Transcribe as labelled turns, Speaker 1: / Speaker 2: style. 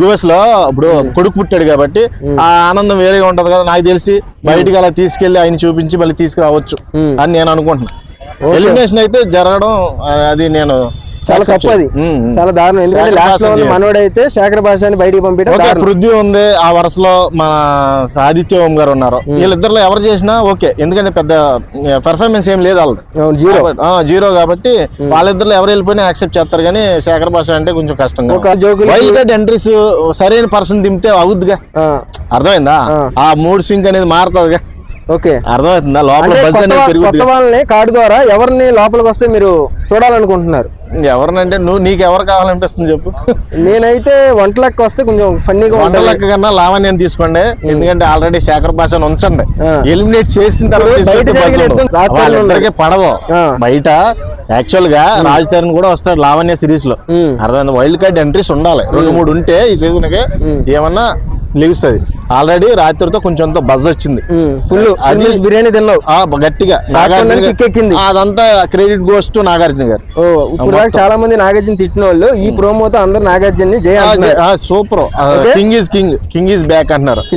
Speaker 1: బాస్లో ఇప్పుడు కొడుకు పుట్టాడు కాబట్టి ఆ ఆనందం వేరేగా ఉంటది కదా నాకు తెలిసి బయటికి అలా తీసుకెళ్ళి ఆయన చూపించి మళ్ళీ తీసుకురావచ్చు అని నేను అనుకుంటున్నా. ఎలిమినేషన్ అయితే జరగడం అది నేను
Speaker 2: చాలా తప్పు అది. చాలా దారుణం. ఎందుకంటే
Speaker 1: లాస్ట్లో.
Speaker 2: మనోడైతే శేఖర్ భాషని బయటికి పంపించడం.
Speaker 1: పృథ్వీ ఉంది ఆ వరుసలో మన ఆదిత్య ఓం గారు ఉన్నారు. వీళ్ళిద్దరిలో ఎవరు చేసినా ఓకే ఎందుకంటే పెద్ద పెర్ఫార్మెన్స్ ఏం లేదు వాళ్ళది.
Speaker 2: అవును, జీరో.
Speaker 1: జీరో కాబట్టి వాళ్ళిద్దరిలో ఎవరు వెళ్ళిపోయినా యాక్సెప్ట్ చేస్తారు కానీ శేఖర్ భాష అంటే కొంచెం కష్టంగా ఎంట్రీస్ సరైన పర్సన్ దింపితే అవుద్దిగా? అర్థమైందా? ఆ. మూడ్ స్వింగ్ అనేది మారుతుందిగా.
Speaker 2: ఓకే.
Speaker 1: అర్థమవుతుందా? లోపల
Speaker 2: కొత్త వాళ్ళని కార్డు ద్వారా ఎవరిని లోపలికి వస్తే మీరు చూడాలనుకుంటున్నారు?
Speaker 1: ఎవరినంటే నువ్వు నీకు ఎవరు కావాలనిపిస్తుంది చెప్పు.
Speaker 2: నేనైతే వంటలకు వస్తే కొంచెం ఫన్నీగా
Speaker 1: వంట లెక్క కన్నా లావణ్యం తీసుకోండి. ఎందుకంటే ఆల్రెడీ శేఖర్ భాషను ఉంచండి. ఎలిమినేట్ చేసిన తర్వాత
Speaker 2: ఇప్పుడు బయట
Speaker 1: యాక్చువల్గా రాజ్ తరుణ్ కూడా వస్తాడు లావణ్య
Speaker 2: సిరీస్లో.
Speaker 1: అర్థమైంది? వైల్డ్ కార్డ్ ఎంట్రీస్ ఉండాలి. రెండు మూడు ఉంటే ఈ సీజన్కి ఏమన్నా లిగుస్తుంది. ఆల్రెడీ రాత్రితో కొంచెం బజ్ వచ్చింది.
Speaker 2: ఫుల్ ఫుల్ బిర్యానీ తిన్నావు?
Speaker 1: ఆ, గట్టిగా. నాగార్జున అదంతా క్రెడిట్ గోస్ టు నాగార్జున గారు.
Speaker 2: ఇప్పుడు చాలా మంది నాగార్జున తిట్టిన వాళ్ళు ఈ ప్రోమోతో అందరు Nagarjuna
Speaker 1: super. King is king king is back అంటున్నారు.